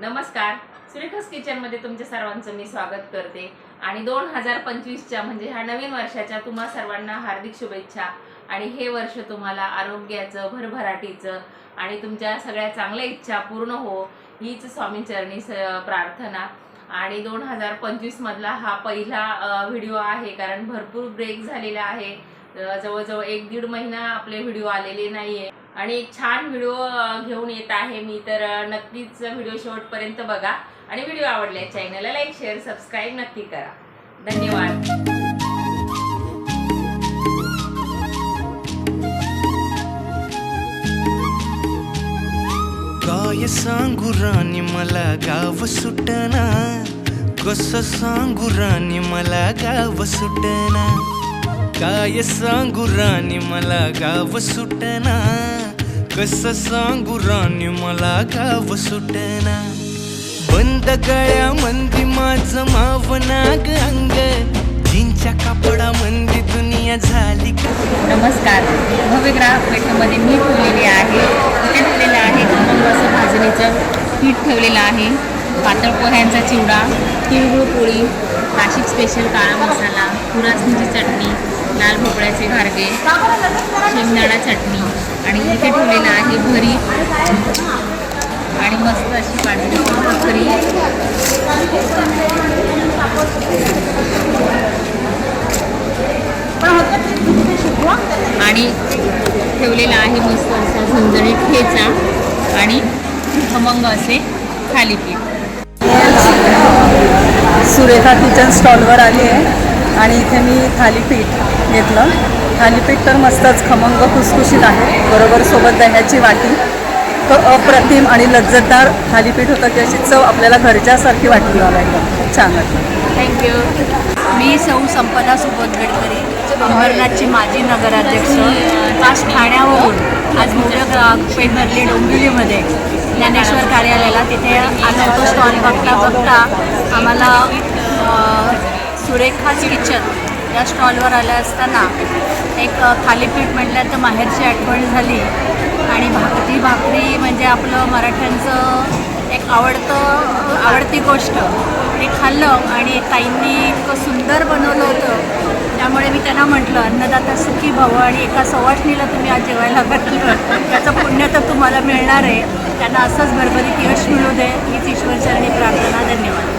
नमस्कार. सुरेखास किचनमध्ये तुमच्या सर्वांचं मी स्वागत करते. आणि दोन हजार पंचवीसच्या म्हणजे ह्या नवीन वर्षाच्या तुम्हा सर्वांना हार्दिक शुभेच्छा. आणि हे वर्ष तुम्हाला आरोग्याचं भरभराटीचं आणि तुमच्या सगळ्या चांगल्या इच्छा पूर्ण हो हीच स्वामीचरणी स प्रार्थना. आणि दोन हजार पंचवीसमधला हा पहिला व्हिडिओ आहे कारण भरपूर ब्रेक झालेला आहे. जवळजवळ एक दीड महिना आपले व्हिडिओ आलेले नाही आहे आणि एक छान व्हिडिओ घेऊन येत आहे मी तर नक्कीच व्हिडिओ शेवटपर्यंत बघा. आणि व्हिडिओ आवडल्या चॅनलला लाईक शेअर सबस्क्राईब नक्की करा. धन्यवाद. काय सांगू राणी मला गाव सुटना. कस सांगू राणी मला गाव सुटना. काय सांगू राणी मला गाव सुटना. कस सांगू राणी मला गाव सुटना. बंद गळ्या मंदी माझं मावनाग अंग. जिंच्या कापडा मंदी दुनिया झाली का? नमस्कार. भव्य ग्राहक पेठेमध्ये मी ठेवलेली आहे. इथे ठेवलेलं आहे खमंग असं भाजणीचं पीठ ठेवलेलं आहे. पातळ पोह्यांचा चिवडा तिळगुळ पोळी नाशिक स्पेशल काळा मसाला पुरासणीची चटणी लाल भोपळ्याचे घारगे शेंगदाणा चटणी आणि इथे ठेवलेलं आहे भरी. आणि मस्त अशी पाणी भाकरी. आणि ठेवलेला आहे मस्त असा झणझणीत ठेचा आणि खमंग असे थालीपीठ. सुरेखा किचन स्टॉलवर आली आहे. आणि इथे मी थालीपीठ घेतलं. थालीपीठ तर मस्तच खमंग खुसखुशीत आहे. बरोबर सोबत दह्याची वाटी. तर अप्रतिम आणि लज्जतदार थालीपीठ होतं की अशी चव आपल्याला घरच्यासारखी वाटली. मला एकदम खूप छान वाटलं. थँक्यू मी सौ संपदा सुबोध गडकरी अंबरनाथची माजी नगराध्यक्ष आज ठाण्यावरून आज मोठं पेठ भरली डोंबिवलीमध्ये. ज्ञानेश्वर कार्यालयाला तिथे आलो होतो. स्टॉल बघता बघता आम्हाला सुरेखाज किचन या स्टॉलवर आल्या असताना एक थालीपीठ म्हटलं तर माहेरची आठवण झाली. आणि भाकरी भाकरी म्हणजे आपलं मराठ्यांचं एक आवडतं आवडती गोष्ट. ते खाल्लं आणि ताईंनी इतकं सुंदर बनवलं होतं. त्यामुळे मी त्यांना म्हटलं अन्नदाता सुखी भाऊ आणि एका सवाष्णीला तुम्ही आज जेवायला घातलं. याचं पुण्य तर तुम्हाला मिळणार आहे. त्यांना असंच भरभरीत यश मिळू दे हीच ईश्वरचरणी प्रार्थना. धन्यवाद.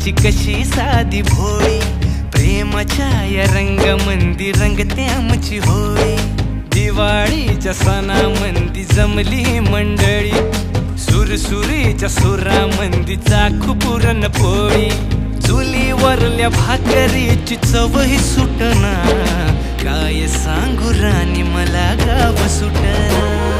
तुझी कशी साधी भोळी? प्रेमाच्या या रंगामंदी रंगते आमची होळी. दिवाळीच्या सणामंदी जमली मंडळी. सुरसुरीच्या सुरामंदी चाखू पुरण पोळी. चुलीवरल्या भाकरीची चवही सुटना. काय सांगू राणी मला गाव सुटना.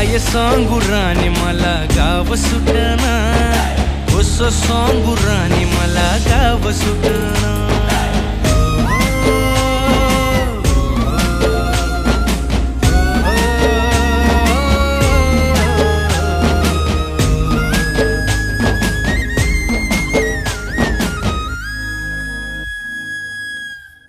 काय सांगू राणी मला गाव सुटना कसं हो सांगू राणी मला गाव सुटना